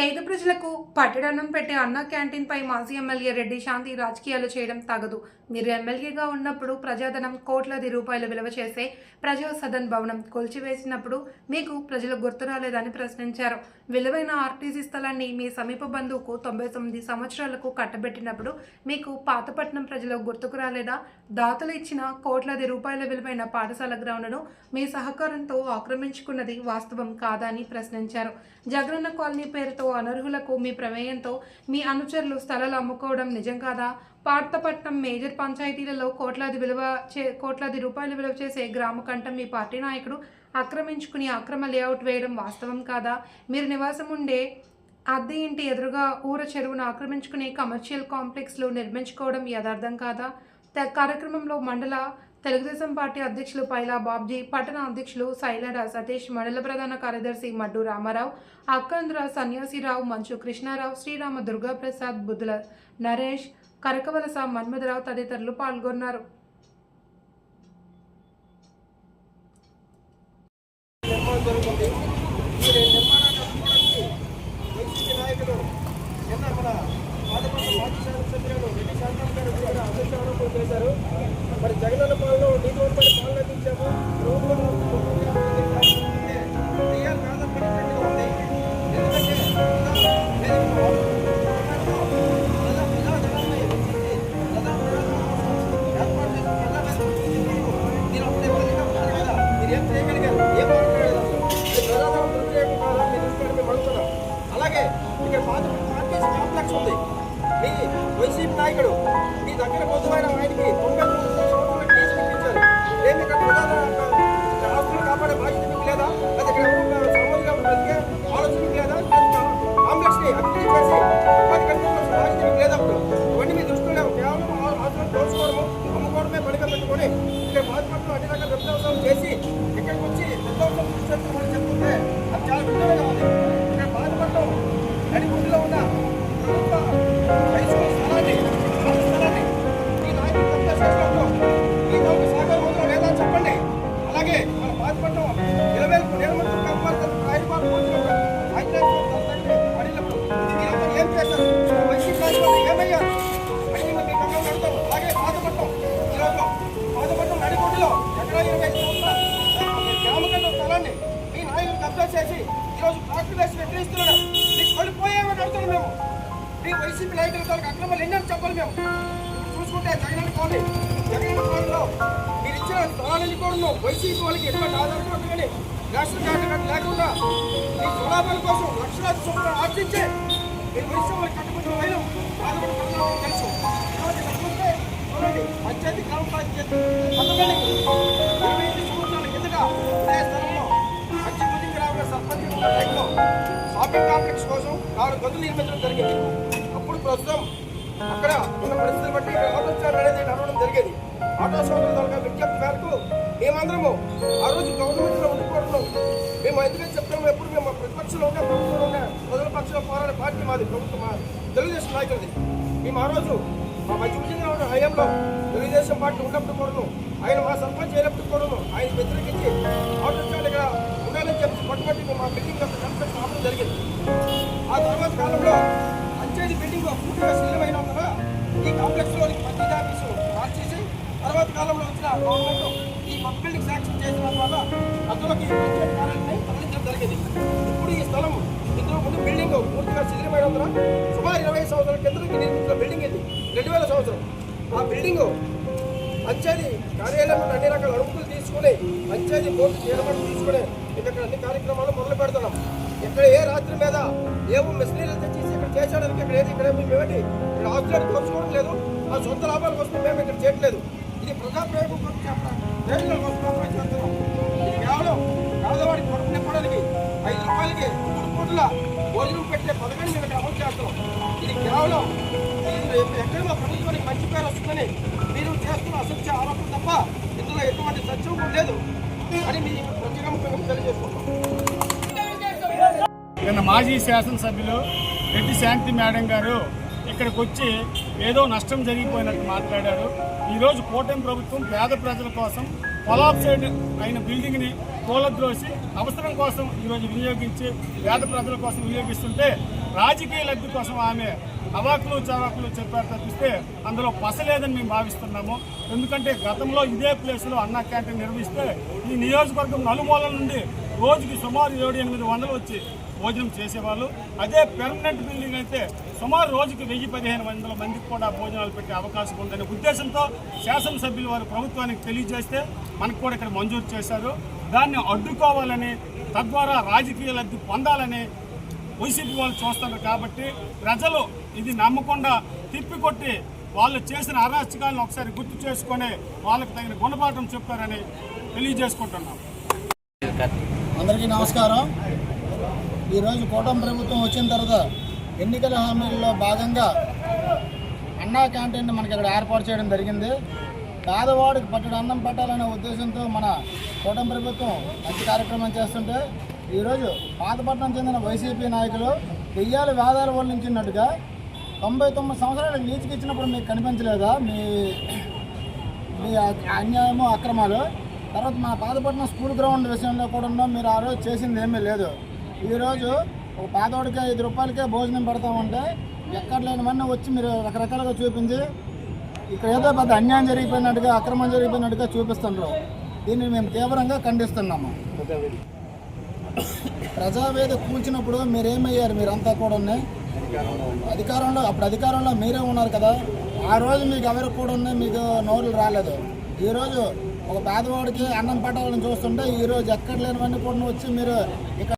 పేద ప్రజలకు పట్టడన్నం పెట్టే అన్న క్యాంటీన్ పై మాజీ ఎమ్మెల్యే రెడ్డి శాంతి రాజకీయాలు చేయడం తగదు. మీరు ఎమ్మెల్యేగా ఉన్నప్పుడు ప్రజాధనం కోట్లాది రూపాయలు విలువ చేసే ప్రజా సదన్ భవనం కూల్చివేసినప్పుడు మీకు ప్రజలు గుర్తు రాలేదని ప్రశ్నించారు. విలువైన ఆర్టీసీ స్థలాన్ని మీ సమీప బంధువుకు తొంభై తొమ్మిది సంవత్సరాలకు కట్టబెట్టినప్పుడు మీకు పాతపట్నం ప్రజలు గుర్తుకు రాలేదా? దాతలు ఇచ్చిన కోట్లాది రూపాయల విలువైన పాఠశాల గ్రౌండ్ను మీ సహకారంతో ఆక్రమించుకున్నది వాస్తవం కాదా అని ప్రశ్నించారు. జగనన్న కాలనీ పేరుతో అనర్హులకు మీ ప్రమేయంతో మీ అనుచరులు స్థలాలు అమ్ముకోవడం నిజం కాదా? పార్తపట్నం మేజర్ పంచాయతీలలో కోట్లాది విలువ చే కోట్లాది రూపాయలు విలువ చేసే గ్రామ కంఠం మీ పార్టీ నాయకుడు ఆక్రమించుకుని అక్రమ లేఅవుట్ వేయడం వాస్తవం కాదా? మీరు నివాసం ఉండే అద్దె ఇంటి ఎదురుగా ఊర చెరువును ఆక్రమించుకుని కమర్షియల్ కాంప్లెక్స్లు నిర్మించుకోవడం యథార్థం కాదా? త- కార్యక్రమంలో మండల తెలుగుదేశం పార్టీ అధ్యక్షులు పైలా బాబ్జీ పట్టణ అధ్యక్షులు సైలడ సతీష్ మండల ప్రధాన కార్యదర్శి మడ్డు రామారావు అక్కంద్ర సన్యాసిరావు మంచు కృష్ణారావు శ్రీరామ దుర్గాప్రసాద్ బుద్ధుల నరేష్ కరకవలస మన్మధరావు తదితరులు పాల్గొన్నారు నిర్మాణం జరుగుతుంది ఈ నిర్మాణాన్ని అడ్డుకోవడానికి వైసీపీ నాయకులు నిన్న మన పాతపట్ల మాజీ శాసనసభ్యులు రెడ్డి శాంతం గారు కూడా అధ్యక్షారోపణ చేశారు మరి జగనన్న పాలన వైసీపీ నాయకుడు. మీ దగ్గర పొద్దుమైన ఆయనకి తొంభై మూడు సంవత్సరాలు కేసు పెట్టించారు. ఏమి ఇక్కడ ప్రజాధనం ఆస్తులు కాపాడే బాధ్యత మీకు లేదా? అది ఇక్కడ ఎవరు సామాజిక బ్రతికే ఆలోచన మీకు లేదా? కాంప్లెక్స్ని అభివృద్ధి చేసి ఉపాధి కల్పించాల్సిన బాధ్యత మీకు లేదా అప్పుడు? ఇవన్నీ మీ దృష్టిలో కేవలం ఆ ఆస్తులను కోల్చుకోవడము అమ్ముకోవడమే పనిగా పెట్టుకొని ఇక్కడ బాధపడుతూ అన్ని రకాల విధ్వంసాలు చేసి ఈరోజు ట్రాక్టర్ వేసి వ్యతిరేస్తున్నాడు మీకు పడిపోయామని అడుగుతున్నాం మేము. మీ వైసీపీ నాయకుల తాలూకు అక్రమాలు ఎన్నని చెప్పాలి మేము. చూసుకుంటే జగన్ కాలనీ జగన్ కాలనీలో మీరు ఇచ్చిన స్థలాలన్నీ కూడా వైసీపీ వాళ్ళకి ఎటువంటి ఆధారం కానీ నేషనల్ కార్డు లేకుండా మీ సులాభాల కోసం లక్షలాది చొప్పున ఆర్జించే మీ వైసీపీ వాళ్ళు కట్టుకుంటున్న వైనం బాధపడుతున్నా తెలుసు. కాబట్టి ఇక్కడ చూస్తే చూడండి పంచాయతీ గ్రామ పంచాయతీ కోసం గదులు నిర్మించడం జరిగింది. అప్పుడు ప్రస్తుతం అక్కడ ఉన్న పరిస్థితులు బట్టి ఇక్కడ ఆటో స్టాండ్ అనేది నడవడం జరిగేది. ఆటో సోదరుల తాలూకా విజ్ఞప్తి మేరకు మేమందరము ఆ రోజు గవర్నమెంట్లో ఉండిపోవడం మేము ఎందుకంటే చెప్తాము ఎప్పుడు మేము ప్రతిపక్షంలో ఉండే ప్రభుత్వంలో ఉండే ప్రజల పక్షంలో పోరాడే పార్టీ మాది ప్రభుత్వం మా తెలుగుదేశం నాయకులది. మేము ఆ రోజు మా మధ్య ఉన్న హయాంలో తెలుగుదేశం పార్టీ ఉన్నప్పుడు కూడాను ఆయన మా సర్పంచ్ అయినప్పుడు కూడాను ఆయన వ్యతిరేకించి ఆటో స్టాండ్ ఇక్కడ ఉండాలని చెప్పి పట్టుబట్టి మా బిల్డింగ్ యొక్క కన్స్ట్రక్షన్ ఆపడం జరిగింది. ఆ తర్వాత కాలంలో అంచేది బిల్డింగ్ పూర్తిగా శిథిలమైనందున ఈ కాంప్లెక్స్లో పంచాయతీ ఆఫీసు మార్చేసి తర్వాత కాలంలో వచ్చిన గవర్నమెంట్ ఈ కొత్త బిల్డింగ్ శాంక్షన్ చేసిన వల్ల అందులోకి పంచాయతీ కార్యాలయాన్ని తరలించడం జరిగింది. ఇప్పుడు ఈ స్థలం ఇందులో ముందు బిల్డింగ్ పూర్తిగా శిథిలమైనందున సుమారు ఇరవై సంవత్సరాల కింద నిర్మించిన బిల్డింగ్ ఇది రెండు వేల సంవత్సరం. ఆ బిల్డింగ్ పంచాయతీ కార్యాలయంలో అన్ని రకాల అడుగులు తీసుకుని పంచాయతీ బోర్డు చేయడం తీసుకుని ఇక్కడ అన్ని కార్యక్రమాలు మొదలు పెడుతున్నాం. ఇక్కడ ఏ రాత్రి మీద ఏమో మిషనరీలు తెచ్చేసి ఇక్కడ చేసేయడానికి ఇక్కడ ఏది ఇక్కడ మేమేంటి ఇక్కడ ఆస్తులను దోచుకోవడం లేదు. ఆ సొంత లాభాల కోసం మేము ఇక్కడ చేయట్లేదు. ఇది ప్రజాప్రేమ ప్రయోగం కోసం చేస్తున్నాం ఇది కేవలం పేదవాడికి కొడుకు నింపడానికి ఐదు రూపాయలకి మూడు కోట్ల భోజనం పెట్టే పథకాన్ని మేము అమలు చేస్తున్నాం. ఇది కేవలం ఎక్కడ మా ప్రభుత్వానికి మంచి పేరు వస్తుందని మీరు చేస్తున్న అసత్య ఆరోపణ తప్ప ఇందులో ఎటువంటి సత్యం కూడా లేదు. అని మీ ప్రత్యేకంగా తెలియజేసుకుంటాం నిన్న మాజీ శాసనసభ్యులు రెడ్డి శాంతి మేడం గారు ఇక్కడికి వచ్చి ఏదో నష్టం జరిగిపోయినట్టు మాట్లాడారు. ఈరోజు కూటమి ప్రభుత్వం పేద ప్రజల కోసం కొలాప్సైడ్ అయిన బిల్డింగ్ని కూలద్రోసి అవసరం కోసం ఈరోజు వినియోగించి పేద ప్రజల కోసం వినియోగిస్తుంటే రాజకీయ లబ్ధి కోసం ఆమె అవాకులు చవాకులు చెప్పారు తప్పిస్తే అందులో పసలేదని మేము భావిస్తున్నాము. ఎందుకంటే గతంలో ఇదే ప్లేస్లో అన్న క్యాంటీన్ నిర్వహిస్తే ఈ నియోజకవర్గం నలుమూల నుండి రోజుకి సుమారు ఏడు ఎనిమిది వందలు వచ్చి భోజనం చేసేవాళ్ళు. అదే పెర్మనెంట్ బిల్డింగ్ అయితే సుమారు రోజుకి వెయ్యి పదిహేను వందల మందికి కూడా భోజనాలు పెట్టే అవకాశం ఉందనే ఉద్దేశంతో శాసనసభ్యులు వారు ప్రభుత్వానికి తెలియజేస్తే మనకు కూడా ఇక్కడ మంజూరు చేశారు. దాన్ని అడ్డుకోవాలని తద్వారా రాజకీయ లబ్ధి పొందాలని వైసీపీ వాళ్ళు చూస్తారు కాబట్టి ప్రజలు ఇది నమ్మకుండా తిప్పికొట్టి వాళ్ళు చేసిన అరాచకాలను ఒకసారి గుర్తు చేసుకొని వాళ్ళకి తగిన గుణపాఠం చెప్పారని తెలియజేసుకుంటున్నాం. అందరికీ నమస్కారం. ఈరోజు కూటమి ప్రభుత్వం వచ్చిన తర్వాత ఎన్నికల హామీల్లో భాగంగా అన్నా క్యాంటీన్ మనకి ఇక్కడ ఏర్పాటు చేయడం జరిగింది. పేదవాడికి పట్టడి అన్నం పెట్టాలనే ఉద్దేశంతో మన కూటమి ప్రభుత్వం మంచి కార్యక్రమం చేస్తుంటే ఈరోజు పాతపట్నం చెందిన వైసీపీ నాయకులు దెయ్యాలు వేదాలు వల్లించినట్టుగా తొంభై తొమ్మిది సంవత్సరాలు లీచుకి ఇచ్చినప్పుడు మీకు కనిపించలేదా? మీ మీ అన్యాయము అక్రమాలు. తర్వాత మా పాతపట్నం స్కూల్ గ్రౌండ్ విషయంలో కూడా మీరు ఆ రోజు చేసింది ఏమీ లేదు. ఈరోజు ఒక పేదవాడికి ఐదు రూపాయలకే భోజనం పెడతామంటే ఎక్కడ లేనివన్నీ వచ్చి మీరు రకరకాలుగా చూపించి ఇక్కడ ఏదో పెద్ద అన్యాయం జరిగిపోయినట్టుగా అక్రమం జరిగిపోయినట్టుగా చూపిస్తున్నారు దీన్ని మేము తీవ్రంగా ఖండిస్తున్నాము. ప్రజావేద కూల్చినప్పుడు మీరేమయ్యారు? మీరంతా కూడా అధికారంలో అప్పుడు అధికారంలో మీరే ఉన్నారు కదా. ఆ రోజు మీకు ఎవరికి కూడా మీకు నోరులు రాలేదు. ఈ రోజు ఒక పేదవాడికి అన్నం పెట్టాలని చూస్తుంటే ఈరోజు ఎక్కడ లేనివన్నీ కూడా వచ్చి మీరు ఇక్కడ